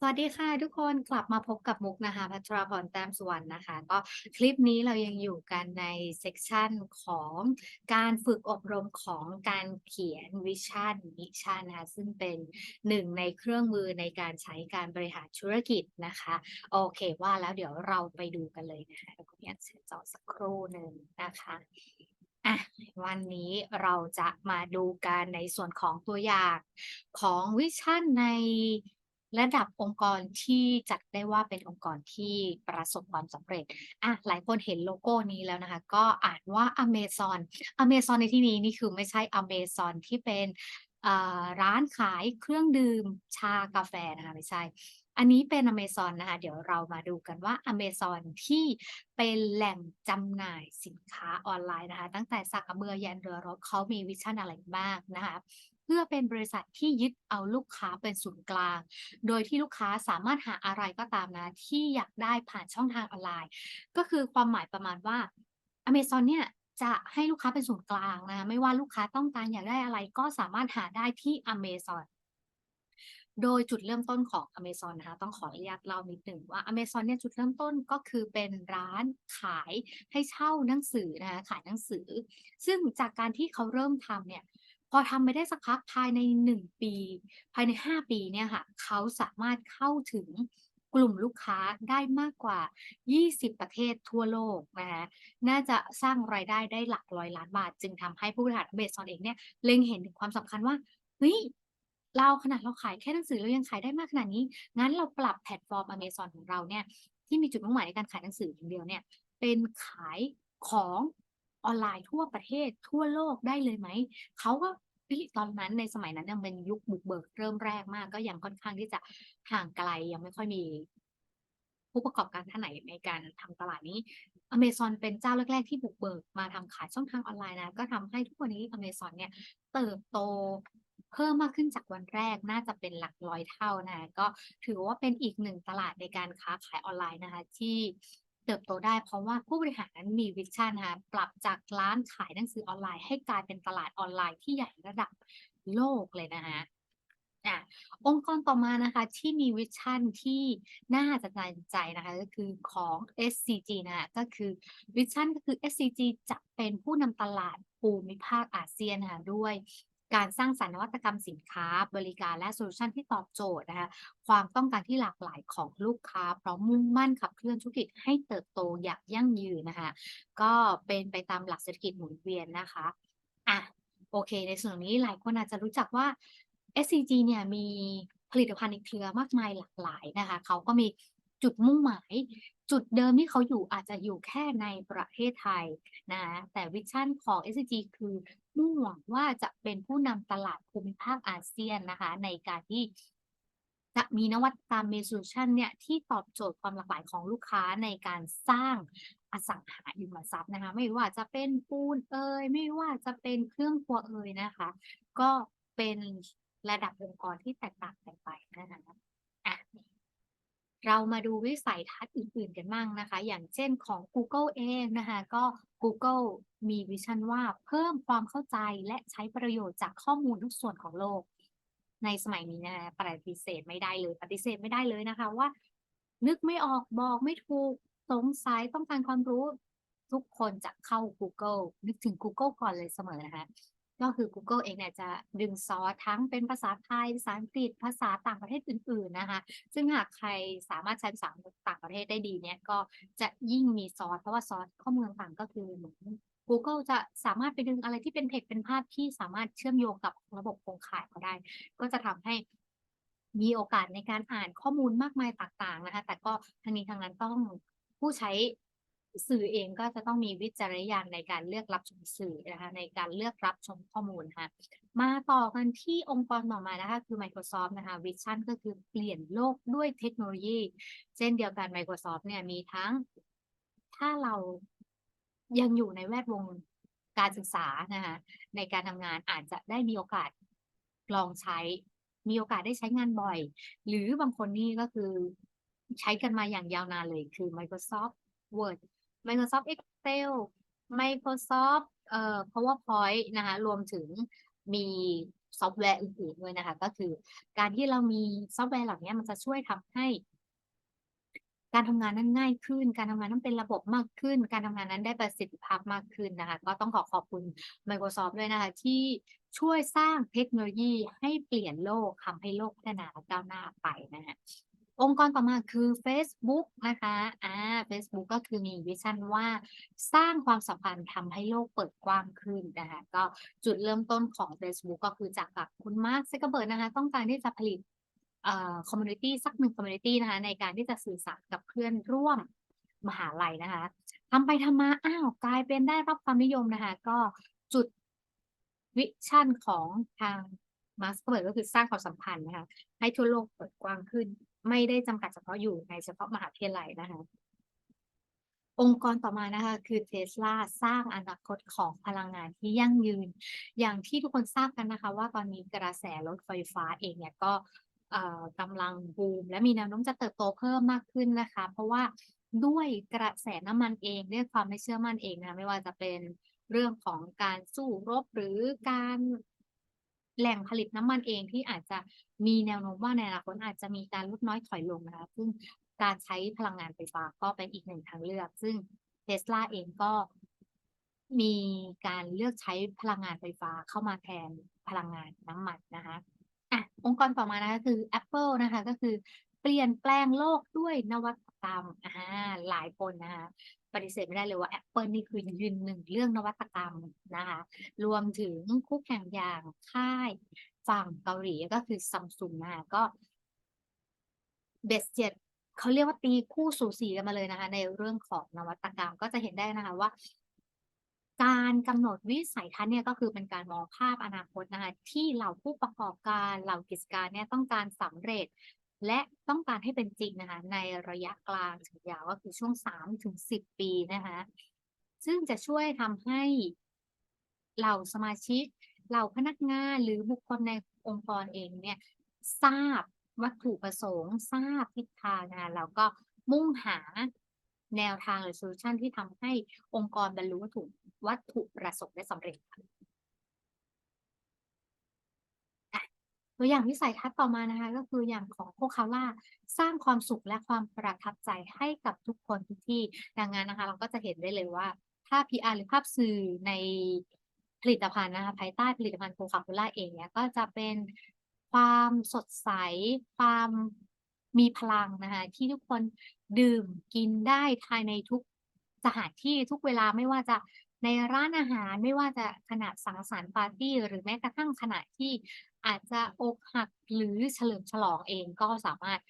สวัสดีค่ะทุกคนกลับมาพบกับมุกนะคะพัชราพรแต้มสุวรรณนะคะ ก็คลิปนี้เรายังอยู่กันในเซกชันของการฝึกอบรมของการเขียนวิชั่นมิชชั่นนะคะซึ่งเป็นหนึ่งในเครื่องมือในการใช้การบริหารธุรกิจนะคะ โอเคว่าแล้วเดี๋ยวเราไปดูกันเลยนะคะแล้วก็อยากเสียจอสักครู่หนึ่งนะคะ่ะวันนี้เราจะมาดูกันในส่วนของตัวอย่างของวิชั่นใน ระดับองค์กรที่จัดได้ว่าเป็นองค์กรที่ประสบความสำเร็จอะหลายคนเห็นโลโก้นี้แล้วนะคะ ก็อ่านว่า Amazon Amazon ในที่นี้นี่คือไม่ใช่ Amazon ที่เป็นร้านขายเครื่องดื่มชากาแฟนะคะไม่ใช่ อันนี้เป็น Amazon นะคะ เดี๋ยวเรามาดูกันว่า Amazon ที่เป็นแหล่งจำหน่ายสินค้าออนไลน์นะคะ ตั้งแต่สากกระเบือยันเรือรบเขามีวิชั่นอะไรบ้างนะคะ พื่อเป็นบริษัทที่ยึดเอาลูกค้าเป็นศูนย์กลาง โดยที่ลูกค้าสามารถหาอะไรก็ตามนะ ที่อยากได้ผ่านช่องทางออนไลน์ ก็คือความหมายประมาณว่า Amazon เนี่ยจะให้ลูกค้าเป็นศูนย์กลางนะ ไม่ว่าลูกค้าต้องการอยากได้อะไรก็สามารถหาได้ที่ Amazon โดยจุดเริ่มต้นของ Amazon นะคะต้องขออนุญาตเล่านิดหนึ่งว่า Amazon เนี่ยจุดเริ่มต้นก็คือเป็นร้านขายให้เช่าหนังสือนะคะขายหนังสือ ซึ่งจากการที่เขาเริ่มทำเนี่ย พอทำไปได้สักพักภายใน 1 ปี ภายใน 5 ปีเนี่ยค่ะเขาสามารถเข้าถึงกลุ่มลูกค้าได้มากกว่า 20 ประเทศทั่วโลกนะคะน่าจะสร้างรายได้ได้หลักร้อยล้านบาท จึงทำให้ผู้บริหาร Amazon เองเนี่ยเล็งเห็นถึงความสำคัญว่าเฮ้ยเราขนาดเราขายแค่หนังสือเรายังขายได้มากขนาดนี้ งั้นเราปรับแพลตฟอร์ม Amazon ของเราเนี่ยที่มีจุดมุ่งหมายในการขายหนังสืออย่างเดียวเนี่ยเป็นขายของ ออนไลน์ทั่วประเทศทั่วโลกได้เลยไหม เขาก็ตอนนั้นในสมัยนั้นยังเป็นยุคบุกเบิกเริ่มแรกมาก ก็ยังค่อนข้างที่จะห่างไกลยังไม่ค่อยมี ผู้ประกอบการท่านไหนในการทำตลาดนี้ Amazon เป็นเจ้าแรก ๆ ที่บุกเบิกมาทำขายช่องทางออนไลน์นะ ก็ทำให้ทุกวันนี้ Amazon เนี่ยเติบโตเพิ่มมากขึ้นจากวันแรกน่าจะเป็นหลักร้อยเท่านะ ก็ถือว่าเป็นอีกหนึ่งตลาดในการค้าขายออนไลน์นะคะ ที่ เติบโตได้เพราะว่าผู้บริหารนั้นมีวิชั่นนะคะปรับจากร้านขายหนังสือออนไลน์ให้กลายเป็นตลาดออนไลน์ที่ใหญ่ระดับโลกเลยนะคะอ่าองค์กรต่อมานะคะที่มีวิชั่นที่น่าจะใจใจนะคะก็คือของ SCG นะคะก็คือวิชั่นก็คือ SCG จะเป็นผู้นำตลาดภูมิภาคอาเซียนนะคะด้วย การสร้างสรรค์นวัตกรรมสินค้า บริการและโซลูชันที่ตอบโจทย์นะคะความต้องการที่หลากหลายของลูกค้า พร้อมมุ่งมั่นขับเคลื่อนธุรกิจให้เติบโตอย่างยั่งยืนนะคะก็เป็นไปตามหลักเศรษฐกิจหมุนเวียนนะคะอะโอเค ในส่วนนี้หลายคนอาจจะรู้จักว่า SCG เนี่ยมีผลิตภัณฑ์ในเครือมากมายหลากหลายนะคะเขาก็มีจุดมุ่งหมาย จุดเดิมที่เขาอยู่อาจจะอยู่แค่ในประเทศไทยนะแต่วิชั่นของ SCG คือมุ่งหวังว่าจะเป็นผู้นำตลาดภูมิภาคอาเซียนนะคะ ในการที่จะมีนวัตกรรมมีโซลูชันเนี่ยที่ตอบโจทย์ความหลากหลายของลูกค้าในการสร้างอสังหาริมทรัพย์นะคะ ไม่ว่าจะเป็นปูนเอ่ยไม่ว่าจะเป็นเครื่องครัวเอ่ยนะคะ ก็เป็นระดับองค์กรที่แตกต่างกันไปนะคะ เรามาดูวิสัยทัศน์อื่นๆกันบ้างนะคะ อย่างเช่นของ Google เองนะคะก็ Google มีวิชั่นว่าเพิ่มความเข้าใจและใช้ประโยชน์จากข้อมูลทุกส่วนของโลก ในสมัยนี้นะคะปฏิเสธไม่ได้เลย ปฏิเสธไม่ได้เลยนะคะว่า นึกไม่ออกบอกไม่ถูกสงสัยต้องการความรู้ ทุกคนจะเข้า Google นึกถึง Google ก่อนเลยเสมอนะคะ ก็คือ Google เองเนี่ยจะดึงซอสทั้งเป็นภาษาไทยภาษาอังกฤษภาษาต่างประเทศอื่น ๆ นะคะ ซึ่งหากใครสามารถใช้ภาษาต่างประเทศได้ดีเนี่ยก็จะยิ่งมีซอสเพราะว่าซอสข้อมูลต่างๆก็คือเหมือน Google จะสามารถไปดึงอะไรที่เป็นเทกเป็นภาพที่สามารถเชื่อมโยงกับระบบโครงข่ายเขาได้ ก็จะทำให้มีโอกาสในการอ่านข้อมูลมากมายต่างๆนะคะ แต่ก็ทั้งนี้ทั้งนั้นต้องผู้ใช้ สื่อเองก็จะต้องมีวิจารณญาณในการเลือกรับชมสื่อนะคะในการเลือกรับชมข้อมูลค่ะมาต่อกันที่องค์กรต่อมานะคะคือ Microsoft นะคะวิชั่นก็คือเปลี่ยนโลกด้วยเทคโนโลยี เช่นเดียวกัน Microsoft เนี่ยมีทั้ง ถ้าเรายังอยู่ในแวดวงการศึกษานะคะในการทำงานอาจจะได้มีโอกาสลองใช้ มีโอกาสได้ใช้งานบ่อย หรือบางคนนี่ก็คือใช้กันมาอย่างยาวนานเลยคือ Microsoft Word Microsoft Excel Microsoft เอ่อ PowerPoint นะคะรวมถึงมีซอฟต์แวร์อื่นๆด้วยนะคะ ก็คือการที่เรามีซอฟต์แวร์เหล่านี้มันจะช่วยทำให้ การทำงานนั้นง่ายขึ้น การทำงานนั้นเป็นระบบมากขึ้น การทำงานนั้นได้ประสิทธิภาพมากขึ้นนะคะ ก็ต้องขอขอบคุณ Microsoft ด้วยนะคะ ที่ช่วยสร้างเทคโนโลยีให้เปลี่ยนโลกทำให้โลกพัฒนาและก้าวหน้าไปนะคะ องค์กรต่อมาคือเฟซบุ๊กนะคะอ่าเฟซบุ๊กก็คือมีวิชั่นว่าสร้างความสัมพันธ์ทำให้โลกเปิดกว้างขึ้นนะคะก็จุดเริ่มต้นของ Facebook ก็คือจากกับคุณมาร์คซักเกอร์บิร์กนะคะต้องการที่จะผลิตเอ่อคอมมูนิตี้สักหนึ่งคอมมูนิตี้นะคะในการที่จะสื่อสารกับเพื่อนร่วมมหาลัยนะคะทำไปทำมาอ้าวกลายเป็นได้รับความนิยมนะคะก็จุดวิชั่นของทางมาร์คซักเกอร์บิร์กก็คือสร้างความสัมพันธ์นะคะให้ทั่วโลกเปิดกว้างขึ้น ไม่ได้จำกัดเฉพาะอยู่ในเฉพาะมหาวิทยาลัยนะคะ องค์กรต่อมานะคะ คือเทสลาสร้างอนาคตของพลังงานที่ยั่งยืน อย่างที่ทุกคนทราบกันนะคะ ว่าตอนนี้กระแสรถไฟฟ้าเองเนี่ยก็กำลังบูม และมีแนวโน้มจะเติบโตเพิ่มมากขึ้นนะคะ เพราะว่าด้วยกระแสน้ำมันเองด้วยความไม่เชื่อมั่นเองนะะไม่ว่าจะเป็นเรื่องของการสู้รบหรือการ แหล่งผลิตน้ำมันเองที่อาจจะมีแนวโน้มว่าในอนาคตอาจจะมีการลดน้อยถอยลงนะคะซึ่งการใช้พลังงานไฟฟ้าก็เป็นอีกหนึ่งทางเลือก ซึ่งเทสลาเองก็มีการเลือกใช้พลังงานไฟฟ้าเข้ามาแทนพลังงานน้ำมันนะคะอะองค์กรต่อมานะคะคือ Apple นะคะก็คือ เปลี่ยนแปลงโลกด้วยนวัตกรรมอ่าหลายคนนะคะปฏิเสธไม่ได้เลยว่า Apple นี่คือยืนหนึ่งเรื่องนวัตกรรมนะคะ รวมถึงคู่แข่งอย่างค่ายฝั่งเกาหลีก็คือซัมซุงนะคะก็เบสเจ็ดเขาเรียกว่าตีคู่สูสีกันมาเลยนะคะ ในเรื่องของนวัตกรรมก็จะเห็นได้นะคะว่า การกำหนดวิสัยทัศน์เนี่ยก็คือเป็นการมองภาพอนาคตนะคะที่เหล่าผู้ประกอบการเหล่ากิจการเนี่ยต้องการสำเร็จ และต้องการให้เป็นจริงนะคะในระยะกลางถึงยาวก็คือช่วงสามถึงสิบปีนะคะซึ่งจะช่วยทำให้เหล่าสมาชิกเหล่าพนักงานหรือบุคคลในองค์กรเองเนี่ยทราบวัตถุประสงค์ ทราบทิศทางนะแล้วก็มุ่งหาแนวทางหรือโซลูชันที่ทำให้องค์กรบรรลุวัตถุวัตถุประสงค์ได้สำเร็จค่ะอะ ตัวอย่างวิสัยทัศน์ต่อมานะคะ ก็คืออย่างของโคคาล่าสร้างความสุขและความประทับใจให้กับทุกคนทุกที่ดังนั้นนะคะ เราก็จะเห็นได้เลยว่าภาพ PR หรือภาพสื่อในผลิตภัณฑ์นะคะภายใต้ผลิตภัณฑ์โคคาโคล่าเองเนี่ยก็จะเป็นความสดใส ความมีพลังนะคะที่ทุกคนดื่มกินได้ภายในทุกสถานที่ทุกเวลาไม่ว่าจะในร้านอาหารไม่ว่าจะขณะสังสรรค์ปาร์ตี้ หรือแม้กระทั่งขณะที่ อาจจะอกหักหรือเฉลิมฉลองเองก็สามารถ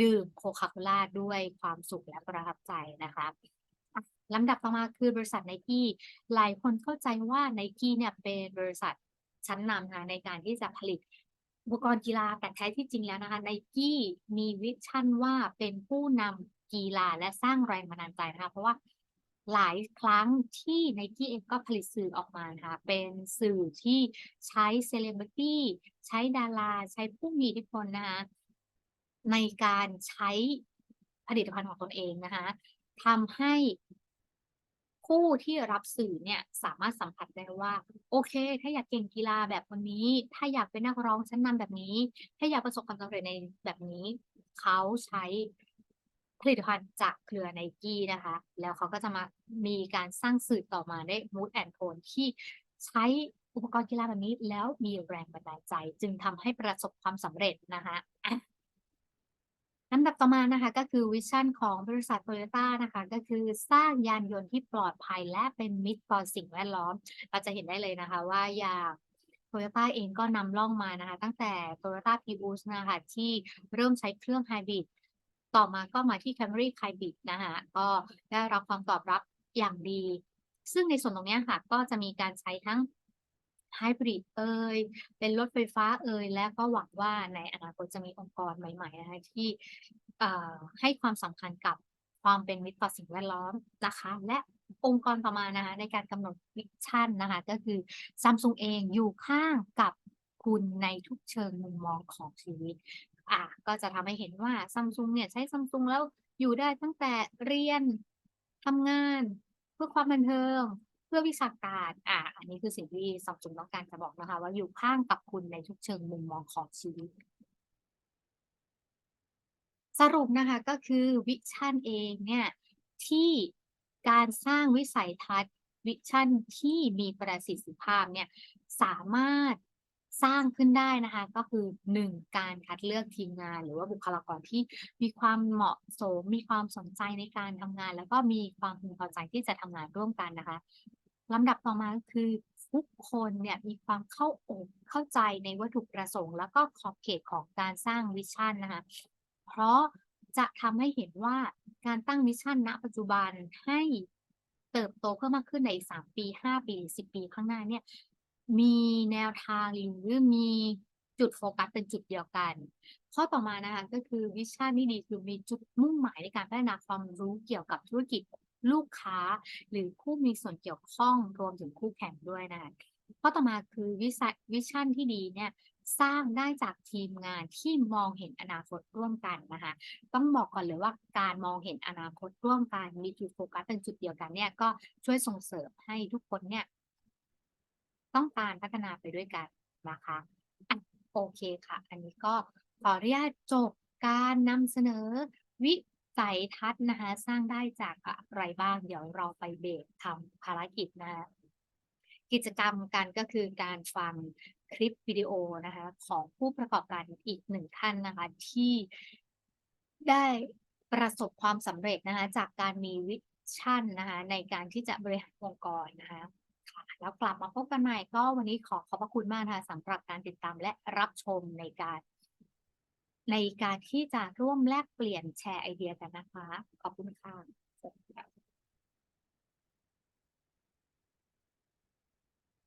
ดื่มโคคาโคล่าด้วยความสุขและประทับใจนะคะลำดับต่อมาคือบริษัทไนกี้หลายคนเข้าใจว่าไนกี้เนี่ยเป็นบริษัทชั้นนำนะคะในการที่จะผลิตอุปกรณ์กีฬาแต่แท้ที่จริงแล้วนะคะไนกี้มีวิชั่นว่าเป็นผู้นำกีฬาและสร้างแรงบันดาลใจนะคะเพราะว่า หลายครั้งที่ไนกี้เองก็ผลิตสื่อออกมานะคะเป็นสื่อที่ใช้เซเลบริตี้ใช้ดารา ใช้ผู้มีอิทธิพลนะคะในการใช้ผลิตภัณฑ์ของตนเองนะคะทำให้ผู้ที่รับสื่อเนี่ยสามารถสัมผัสได้ว่า โอเค ถ้าอยากเก่งกีฬาแบบคนนี้ ถ้าอยากเป็นนักร้องชั้นนำแบบนี้ ถ้าอยากประสบความสำเร็จในแบบนี้ เขาใช้ ผลิตภัณฑ์จากเครือไนกี้นะคะ แล้วเขาก็จะมามีการสร้างสื่อต่อมาได้ mood and tone ที่ใช้อุปกรณ์กีฬาแบบนี้ แล้วมีแรงบันดาลใจ จึงทำให้ประสบความสำเร็จนะคะอะลำดับต่อมานะคะก็คือวิชั่นของบริษัทโตโยต้านะคะก็คือสร้างยานยนต์ที่ปลอดภัยและเป็นมิตรต่อสิ่งแวดล้อม เราจะเห็นได้เลยนะคะว่าอย่างโตโยต้าเองก็นำล่องมานะคะ ตั้งแต่โตโยต้าพีอูสนะคะที่เริ่มใช้เครื่องไฮบริด ต่อมาก็มาที่ Camry Hybrid นะคะก็ได้รับความตอบรับอย่างดี ซึ่งในส่วนตรงนี้ค่ะ ก็จะมีการใช้ทั้งไฮบริดเอ่ยเป็นรถไฟฟ้าเอ่ยและก็หวังว่าในอนาคตจะมีองค์กรใหม่ๆนะคะที่ให้ความสำคัญกับความเป็นมิตรต่อสิ่งแวดล้อมนะคะ และองค์กรต่อมานะคะในการกำหนดวิชั่นนะคะ ก็คือซัมซุงเองอยู่ข้างกับคุณในทุกเชิงมุมมองของชีวิต อะก็จะทำให้เห็นว่าซัมซุงเนี่ยใช้ซัมซุงแล้วอยู่ได้ตั้งแต่เรียนทำงาน เพื่อความบันเทิง เพื่อวิชาการอ่าอันนี้คือสิ่งที่ซอมจุงต้องการจะบอกนะคะ ว่าอยู่ข้างกับคุณในทุกเชิงมุมมองของชีวิตสรุปนะคะก็คือวิชั่นเองเนี่ยที่การสร้างวิสัยทัศน์วิชั่นที่มีประสิทธิภาพเนี่ยสามารถ สร้างขึ้นได้นะคะ ก็คือหนึ่งการคัดเลือกทีมงาน หรือว่าบุคลากรที่มีความเหมาะสม มีความสนใจในการทำงาน แล้วก็มีความพึงพอใจที่จะทำงานร่วมกันนะคะลำดับต่อมาก็คือทุกคนเนี่ยมีความเข้าอกเข้าใจในวัตถุประสงค์ แล้วก็ขอบเขตของการสร้างวิชั่นนะคะ เพราะจะทำให้เห็นว่าการตั้งมิชชั่นณ ปัจจุบันให้เติบโตเพิ่มมากขึ้นในสามปีห้าปีสิบปีข้างหน้าเนี่ย มีแนวทางหรือมีจุดโฟกัสเป็นจุดเดียวกัน ข้อต่อมานะคะก็คือวิชั่นที่ดีคือมีจุดมุ่งหมายในการพัฒนาความรู้เกี่ยวกับธุรกิจลูกค้า หรือผู้มีส่วนเกี่ยวข้องรวมถึงคู่แข่งด้วยนะคะข้อต่อมาคือวิสัยวิชั่นที่ดีเนี่ยสร้างได้จากทีมงานที่มองเห็นอนาคตร่วมกันนะคะต้องบอกก่อนเลยว่าการมองเห็นอนาคตร่วมกันมีจุดโฟกัสเป็นจุดเดียวกันเนี่ยก็ช่วยส่งเสริมให้ทุกคนเนี่ย ต้องการพัฒนาไปด้วยกันนะคะอะโอเคค่ะ อันนี้ก็ขออนุญาตจบการนำเสนอวิสัยทัศน์นะคะสร้างได้จากอะไรบ้าง เดี๋ยวเราไปเบรกทำภารกิจนะคะกิจกรรมกันก็คือการฟังคลิปวิดีโอนะคะของผู้ประกอบการอีกหนึ่งท่านนะคะที่ได้ประสบความสำเร็จนะคะจากการมีวิชั่นนะคะในการที่จะบริหารองค์กรนะคะ ค่ะแล้วกลับมาพบกันใหม่ก็วันนี้ขอขอบพระคุณมากนะคะสำหรับการติดตามและรับชมในการ ในการที่จะร่วมแลกเปลี่ยนแชร์ไอเดียกันนะคะ ขอบคุณค่ะสวัสดีค่ะ